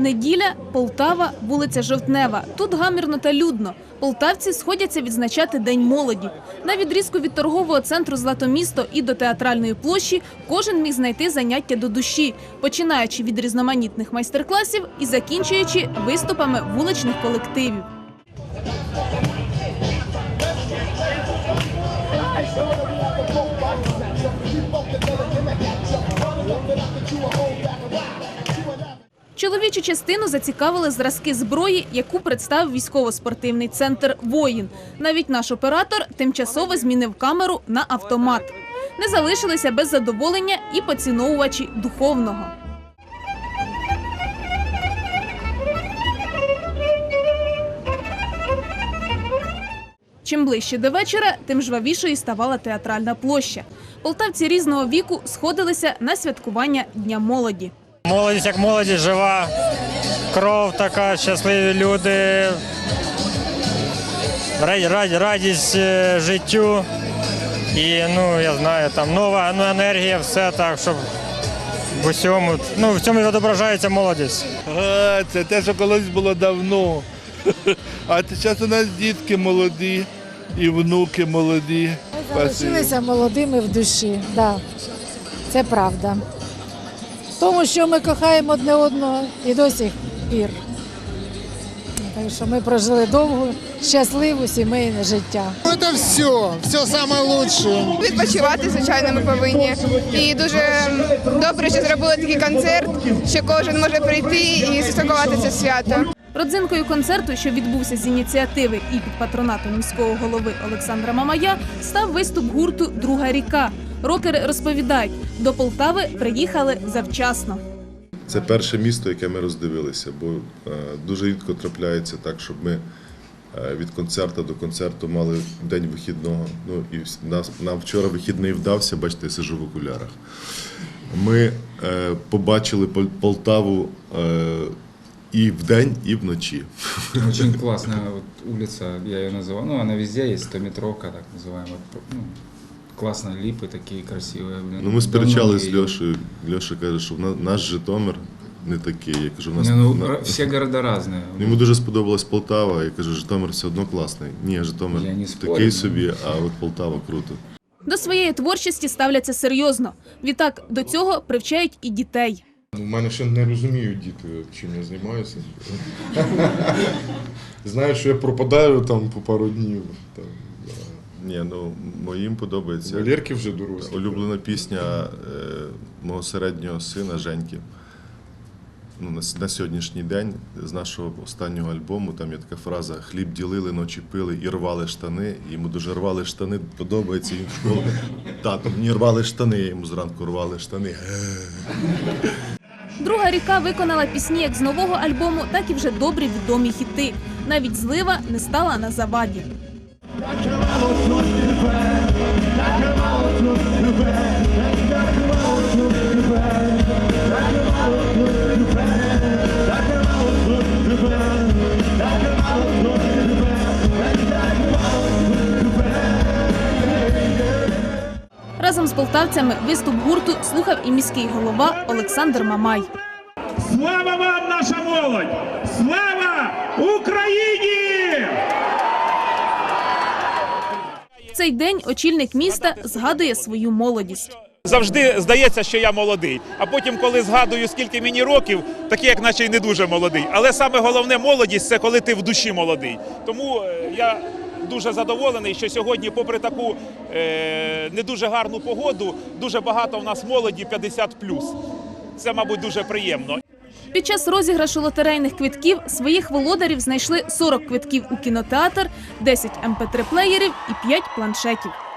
Неділя, Полтава, вулиця Жовтнева. Тут гамірно та людно. Полтавці сходяться відзначати День молоді. На відрізку від торгового центру Златомісто і до театральної площі кожен міг знайти заняття до душі, починаючи від різноманітних майстер-класів і закінчуючи виступами вуличних колективів. Чоловічу частину зацікавили зразки зброї, яку представив військово-спортивний центр Воїн. Навіть наш оператор тимчасово змінив камеру на автомат. Не залишилися без задоволення і поціновувачі духовного. Чим ближче до вечора, тим жвавішою ставала театральна площа. Полтавці різного віку сходилися на святкування Дня молоді. Молодість як молодість жива, кров така, щасливі люди, ра- ра- радість е, життю. І ну, я знаю, там нова ну, енергія, все так, щоб в усьому. Ну, в цьому і відображається молодість. А, це те, що колись було давно. А зараз у нас дітки молоді і внуки молоді. Ми Залишилися молодими в душі, да. це правда. Тому що ми кохаємо одне одного і до сих пір. Так що ми прожили довгу, щасливу сімейне життя. Ну, Это все, все лучшее. Відпочивати, звичайно, ми повинні. І дуже добре, що зробили такий концерт, що кожен може прийти і святкувати це свято. Родзинкою концерту, що відбувся з ініціативи і під патронатом міського голови Олександра Мамая, став виступ гурту Друга ріка. Рокери розповідають, до Полтави приїхали завчасно. Це перше місто, яке ми роздивилися, бо е, дуже рідко трапляється так, щоб ми е, від концерту до концерту мали день вихідного. Ну і нас нам вчора вихідний вдався. Бачите, я сижу в окулярах. Ми е, побачили Полтаву е, і вдень, і вночі. Очень классная вот улица, я ее называю. Ну, она везде есть, стометровка, так называемая. Ну, классно, липы такие красивые. Блин. Ну ми сперечались з Давно не Льошею. Льоша каже, що в на- наш Житомир не такий. Я кажу, в нас Не, ну, на- ра- все города разные. Йому дуже сподобалась Полтава. Я кажу, Житомир все одно класний. Ні, Житомир Я не спорю, такий ну. собі, а от Полтава круто. До своєї творчості ставляться серйозно. Відтак до цього привчають і дітей. У мене ще не розуміють діти, чим я займаюся. Знаю, що я пропадаю там по пару днів. Там, да. Ні, ну моїм подобається. Валерки вже дорослі. Улюблена пісня е, мого середнього сина Женьки. Ну, на, на сьогоднішній день з нашого останнього альбому там є така фраза Хліб ділили, ночі пили і рвали штани. І Йому дуже рвали штани, подобається їм в школу. Тато, мені рвали штани, я йому зранку рвали штани. Друга ріка виконала пісні як з нового альбому, так і вже добрі відомі хіти. Навіть злива не стала на заваді. Разом з полтавцями виступ гурту слухав і міський голова Олександр Мамай. Слава вам, наша молодь! Слава Україні! В цей день очільник міста згадує свою молодість. Завжди здається, що я молодий. А потім, коли згадую, скільки мені років, такі як наче й не дуже молодий. Але саме головне молодість це коли ти в душі молодий. Тому е, я дуже задоволений, що сьогодні, попри таку е, не дуже гарну погоду, дуже багато в нас молоді 50+. Це, мабуть, дуже приємно. Під час розіграшу лотерейних квитків своїх володарів знайшли 40 квитків у кінотеатр, 10 mp3 плеєрів і 5 планшетів.